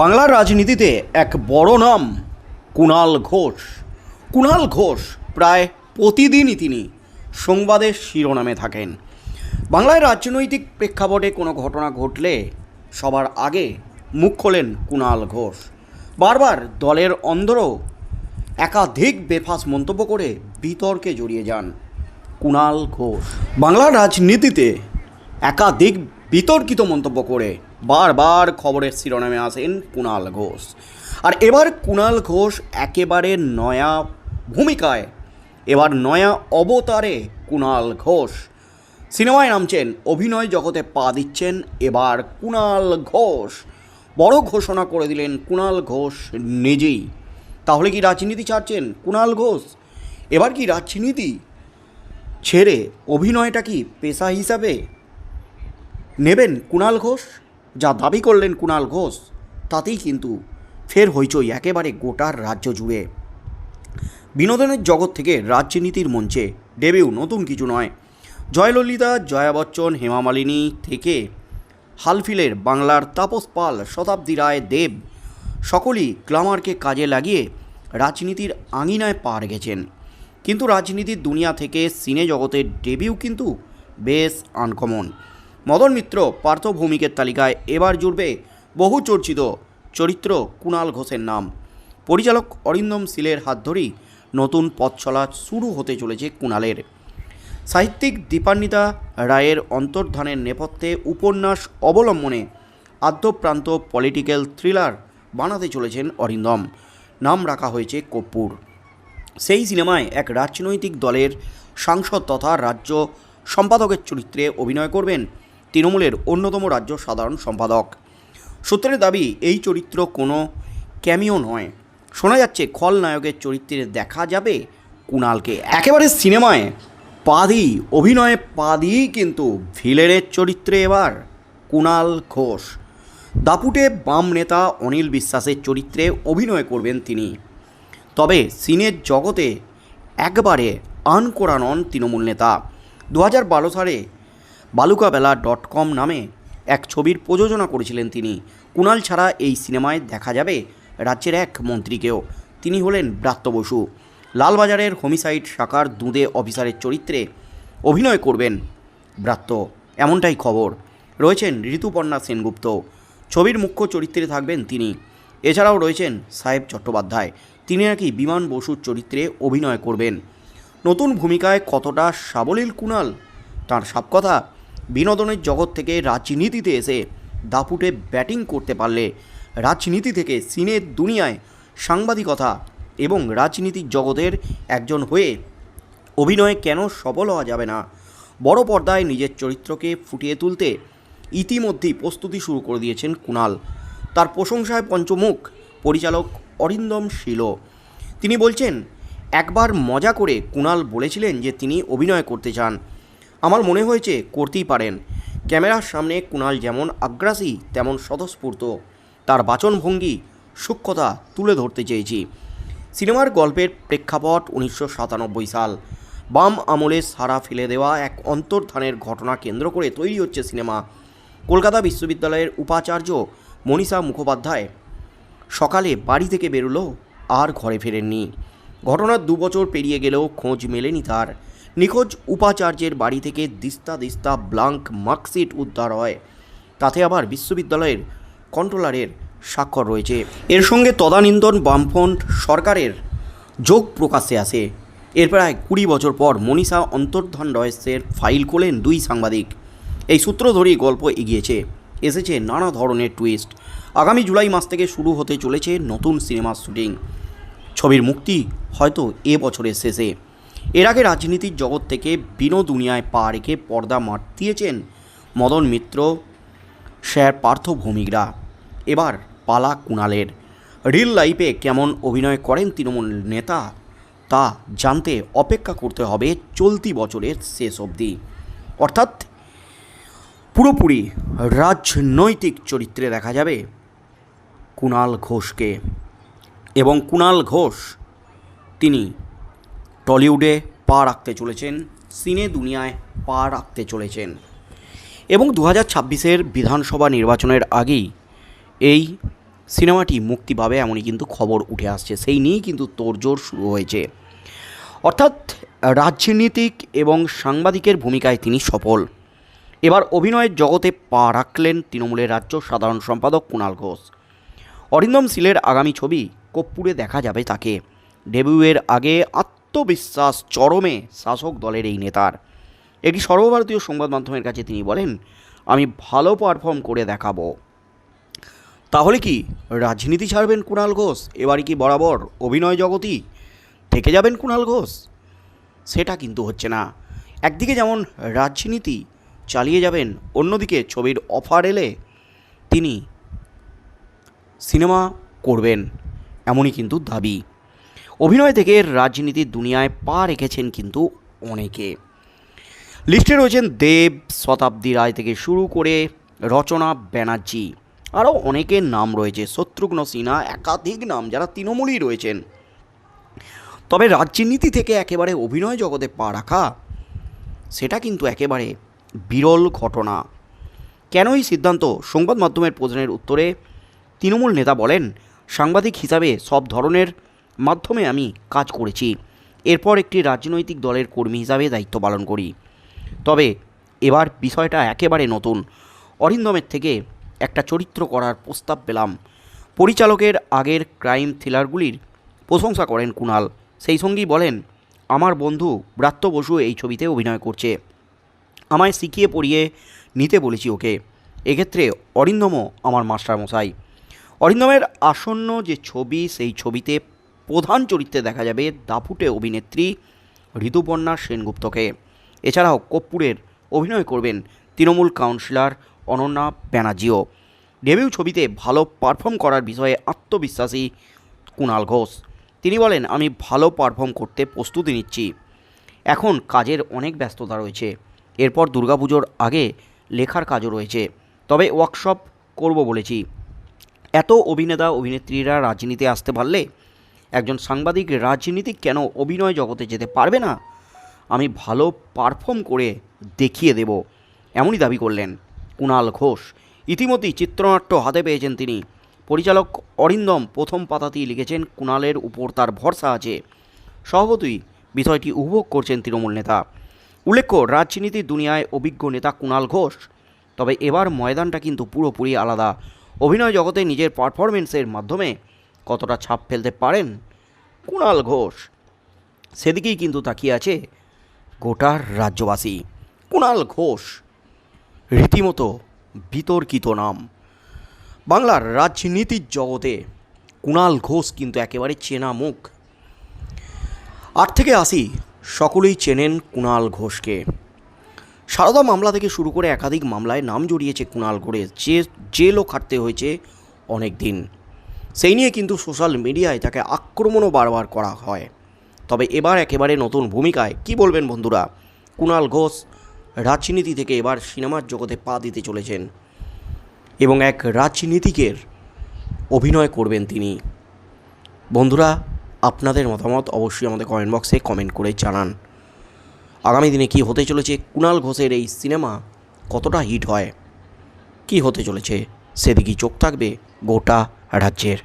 বাংলার রাজনীতিতে এক বড় নাম কুণাল ঘোষ। কুণাল ঘোষ প্রায় প্রতিদিনই তিনি সংবাদের শিরোনামে থাকেন। বাংলায় রাজনৈতিক প্রেক্ষাপটে কোনো ঘটনা ঘটলে সবার আগে মুখ খোলেন কুণাল ঘোষ। বারবার দলের অন্দরও একাধিক বেফাস মন্তব্য করে বিতর্কে জড়িয়ে যান কুণাল ঘোষ। বাংলার রাজনীতিতে একাধিক বিতর্কিত মন্তব্য করে বারবার খবরের শিরোনামে আসেন কুণাল ঘোষ। আর এবার কুণাল ঘোষ একেবারে নয়া ভূমিকায়, এবার নয়া অবতারে কুণাল ঘোষ। সিনেমায় নামছেন, অভিনয় জগতে পা দিচ্ছেন এবার কুণাল ঘোষ। বড় ঘোষণা করে দিলেন কুণাল ঘোষ নিজেই। তাহলে কি রাজনীতি ছাড়ছেন কুণাল ঘোষ? এবার কি রাজনীতি ছেড়ে অভিনয়টা কি পেশা হিসাবে নেবেন কুণাল ঘোষ? যা দাবি করলেন কুণাল ঘোষ, তাতেই কিন্তু ফের হইচই একেবারে গোটার রাজ্য জুড়ে। বিনোদনের জগৎ থেকে রাজনীতির মঞ্চে ডেবিউ নতুন কিছু নয়। জয়ললিতা, জয়া বচ্চন, হেমা মালিনী থেকে হালফিলের বাংলার তাপস পাল, শতাব্দী রায়, দেব সকলেই গ্লামারকে কাজে লাগিয়ে রাজনীতির আঙিনায় পা রেখেছেন। কিন্তু রাজনীতির দুনিয়া থেকে সিনে জগতের ডেবিউ কিন্তু বেশ আনকমন। মদন মিত্র পার্থ ভৌমিকের তালিকায় এবার জুড়বে বহু চর্চিত চরিত্র কুণাল ঘোষের নাম। পরিচালক অরিন্দম সিলের হাত ধরেই নতুন পথ শুরু হতে চলেছে কুণালের। সাহিত্যিক দীপান্বিতা রায়ের অন্তর্ধানের নেপথ্যে উপন্যাস অবলম্বনে আদ্যপ্রান্ত পলিটিক্যাল থ্রিলার বানাতে চলেছেন অরিন্দম। নাম রাখা হয়েছে কর্পূর। সেই সিনেমায় এক রাজনৈতিক দলের সাংসদ তথা রাজ্য সম্পাদকের চরিত্রে অভিনয় করবেন তৃণমূলের অন্যতম রাজ্য সাধারণ সম্পাদক। সূত্রের দাবি, এই চরিত্র কোনো ক্যামিও নয়। শোনা যাচ্ছে খলনায়কের চরিত্রে দেখা যাবে কুণালকে। একেবারে সিনেমায় পা দিই অভিনয়ে পা দিয়েই কিন্তু ভিলেনের চরিত্রে এবার কুণাল ঘোষ। দাপুটে বাম নেতা অনিল বিশ্বাসের চরিত্রে অভিনয় করবেন তিনি। তবে সিনের জগতে একবারে আনকোরা নন তৃণমূল নেতা। দু হাজার বারো সালে বালুকাবেলা ডট কম নামে এক ছবির প্রযোজনা করেছিলেন তিনি। কুণাল ছাড়া এই সিনেমায় দেখা যাবে রাজ্যের এক মন্ত্রীকেও। তিনি হলেন ব্রাত্য বসু। লালবাজারের হোমিসাইড শাখার দুঁদে অফিসারের চরিত্রে অভিনয় করবেন ব্রাত্য। এমনটাই খবর। রয়েছেন ঋতুপর্ণা সেনগুপ্ত। ছবির মুখ্য চরিত্রে থাকবেন তিনি। এছাড়াও রয়েছেন সাহেব চট্টোপাধ্যায়। তিনি নাকি বিমান বসুর চরিত্রে অভিনয় করবেন। নতুন ভূমিকায় কতটা সাবলীল কুণাল, তার সব কথা বিনোদনের জগৎ থেকে রাজনীতিতে এসে দাপুটে ব্যাটিং করতে পারলে রাজনীতি থেকে সিনের দুনিয়ায় সাংবাদিকতা এবং রাজনীতির জগতের একজন হয়ে অভিনয়ে কেন সফল হওয়া যাবে না? বড় পর্দায় নিজের চরিত্রকে ফুটিয়ে তুলতে ইতিমধ্যেই প্রস্তুতি শুরু করে দিয়েছেন কুণাল তার প্রশংসায় পঞ্চমুখ পরিচালক অরিন্দম শীল। তিনি বলছেন, একবার মজা করে কুণাল বলেছিলেন যে তিনি অভিনয় করতে চান। আমার মনে হয়েছে করতেই পারেন। ক্যামেরার সামনে কুণাল যেমন আগ্রাসী, তেমন স্বতঃস্ফূর্ত। তার বাচনভঙ্গি সূক্ষ্মতা তুলে ধরতে চেয়েছি। সিনেমার গল্পের প্রেক্ষাপট উনিশশো সাতানব্বই সাল। বাম আমলে সারা ফেলে দেওয়া এক অন্তর্ধানের ঘটনা কেন্দ্র করে তৈরি হচ্ছে সিনেমা। কলকাতা বিশ্ববিদ্যালয়ের উপাচার্য মনীষা মুখোপাধ্যায় সকালে বাড়ি থেকে বেরোলো, আর ঘরে ফেরেননি। ঘটনার দু বছর পেরিয়ে গেলেও খোঁজ মেলেনি তার। নিখোঁজ উপাচার্যের বাড়ি থেকে দিস্তা দিস্তা ব্লাঙ্ক মার্কশিট উদ্ধার হয়। তাতে আবার বিশ্ববিদ্যালয়ের কন্ট্রোলারের স্বাক্ষর রয়েছে। এর সঙ্গে তদানীন্তন বামফ্রন্ট সরকারের যোগ প্রকাশ্যে আসে। এর প্রায় কুড়ি বছর পর মনীষা অন্তর্ধান রহস্যের ফাইল খোলেন দুই সাংবাদিক। এই সূত্র ধরেই গল্প এগিয়েছে। এসেছে নানা ধরনের টুইস্ট। আগামী জুলাই মাস থেকে শুরু হতে চলেছে নতুন সিনেমার শুটিং। ছবির মুক্তি হয়তো এ বছরের শেষে। এর আগে রাজনীতির জগৎ থেকে বিনো দুনিয়ায় পা রেখে পর্দা মাতিয়েছেন মদন মিত্র, স্যার পার্থ ভৌমিকরা। এবার পালা কুণালের। রিল লাইফে কেমন অভিনয় করেন তৃণমূল নেতা, তা জানতে অপেক্ষা করতে হবে চলতি বছরের শেষ অবধি। অর্থাৎ পুরোপুরি রাজনৈতিক চরিত্রে দেখা যাবে কুণাল ঘোষকে। এবং কুণাল ঘোষ, তিনি টলিউডে পা রাখতে চলেছেন, সিনে দুনিয়ায় পা রাখতে চলেছেন। এবং দু হাজার ছাব্বিশের বিধানসভা নির্বাচনের আগেই এই সিনেমাটি মুক্তি পাবে এমনই কিন্তু খবর উঠে আসছে। সেই নিয়েই কিন্তু তোড়জোড় শুরু হয়েছে। অর্থাৎ রাজনীতিক এবং সাংবাদিকের ভূমিকায় তিনি সফল। এবার অভিনয়ের জগতে পা রাখলেন তৃণমূলের রাজ্য সাধারণ সম্পাদক কুণাল ঘোষ। অরিন্দম সিলের আগামী ছবি কপ্পুরে দেখা যাবে তাকে। ডেবিউয়ের আগে আত্মবিশ্বাস চরমে শাসক দলের এই নেতার। একটি সর্বভারতীয় সংবাদ মাধ্যমের কাছে তিনি বলেন, আমি ভালো পারফর্ম করে দেখাবো। তাহলে কি রাজনীতি ছাড়বেন কুণাল ঘোষ? এবারই কি বরাবর অভিনয় জগতই থেকে যাবেন কুণাল ঘোষ? সেটা কিন্তু হচ্ছে না। একদিকে যেমন রাজনীতি চালিয়ে যাবেন, অন্যদিকে ছবির অফার এলে তিনি সিনেমা করবেন, এমনই কিন্তু দাবি। অভিনয় থেকে রাজনীতির দুনিয়ায় পা রেখেছেন কিন্তু অনেকে। লিস্টে রয়েছেন দেব, শতাব্দী রায় থেকে শুরু করে রচনা ব্যানার্জি। আরও অনেকের নাম রয়েছে, শত্রুঘ্ন সিনহা, একাধিক নাম যারা তৃণমূলই রয়েছেন। তবে রাজনীতি থেকে একেবারে অভিনয় জগতে পা রাখা, সেটা কিন্তু একেবারে বিরল ঘটনা। কেন এই সিদ্ধান্ত? সংবাদ মাধ্যমের প্রশ্নের উত্তরে তৃণমূল নেতা বলেন, সাংবাদিক হিসাবে সব ধরনের মাধ্যমে আমি কাজ করেছি। এরপর একটি রাজনৈতিক দলের কর্মী হিসাবে দায়িত্ব পালন করি। তবে এবার বিষয়টা একেবারে নতুন। অরিন্দমের থেকে একটা চরিত্র করার প্রস্তাব পেলাম। পরিচালকের আগের ক্রাইম থ্রিলারগুলির প্রশংসা করেন কুণাল। সেই সঙ্গেই বলেন, আমার বন্ধু ব্রাত্য বসু এই ছবিতে অভিনয় করছে। আমায় শিখিয়ে পড়িয়ে নিতে বলেছি ওকে। এক্ষেত্রে অরিন্দমও আমার মাস্টারমশাই। অরিন্দমের আসন্ন যে ছবি, সেই ছবিতে প্রধান চরিত্রে দেখা যাবে দাপুটে অভিনেত্রী ঋতুপর্ণা সেনগুপ্তকে। এছাড়াও কপ্পুরের অভিনয় করবেন তৃণমূল কাউন্সিলর অনন্যা ব্যানার্জিও। ডেবিউ ছবিতে ভালো পারফর্ম করার বিষয়ে আত্মবিশ্বাসী কুণাল ঘোষ। তিনি বলেন, আমি ভালো পারফর্ম করতে প্রস্তুতি নিচ্ছি। এখন কাজের অনেক ব্যস্ততা রয়েছে। এরপর দুর্গাপুজোর আগে লেখার কাজও রয়েছে। তবে ওয়ার্কশপ করব বলেছি। এত অভিনেতা অভিনেত্রীরা রাজনীতিতে আসতে পারলে একজন সাংবাদিক রাজনীতি কেন অভিনয় জগতে যেতে পারবে না? আমি ভালো পারফর্ম করে দেখিয়ে দেব। এমনই দাবি করলেন কুণাল ঘোষ। ইতিমধ্যেই চিত্রনাট্য হাতে পেয়েছেন তিনি। পরিচালক অরিন্দম প্রথম পাতাতেই লিখেছেন, কুণালের উপর তার ভরসা আছে। সভাপতি বিষয়টি উপভোগ করছেন তৃণমূল নেতা। উল্লেখ্য রাজনীতির দুনিয়ায় অভিজ্ঞ নেতা কুণাল ঘোষ। তবে এবার ময়দানটা কিন্তু পুরোপুরি আলাদা। অভিনয় জগতে নিজের পারফরমেন্সের মাধ্যমে কতটা ছাপ ফেলতে পারেন? কুণাল ঘোষ। সেদিকেই কিন্তু তাকিয়ে আছে গোটার রাজ্যবাসী। কুণাল ঘোষ। রীতিমতো বিতর্কিত নাম। বাংলার রাজনীতির জগতে কুণাল ঘোষ কিন্তু একেবারে চেনা মুখ। আট থেকে আসি সকলেই চেনেন কুণাল ঘোষকে। সারদা মামলা থেকে শুরু করে একাধিক মামলায় নাম জড়িয়েছে কুণাল ঘোষের। যে জেলও খাটতে হয়েছে অনেক দিন সেই নিয়ে কিন্তু সোশ্যাল মিডিয়ায় তাকে আক্রমণও বারবার করা হয়। তবে এবার একেবারে নতুন ভূমিকায় কি বলবেন বন্ধুরা? কুণাল ঘোষ রাজনীতি থেকে এবার সিনেমার জগতে পা দিতে চলেছেন এবং এক রাজনীতিকের অভিনয় করবেন তিনি। বন্ধুরা, আপনাদের মতামত অবশ্যই আমাদের কমেন্ট বক্সে কমেন্ট করে জানান। আগামী দিনে কি হতে চলেছে? কুণাল ঘোষের এই সিনেমা কতটা হিট হয়? কি হতে চলেছে? সেদিকেই চোখ থাকবে গোটা রাজ্যের।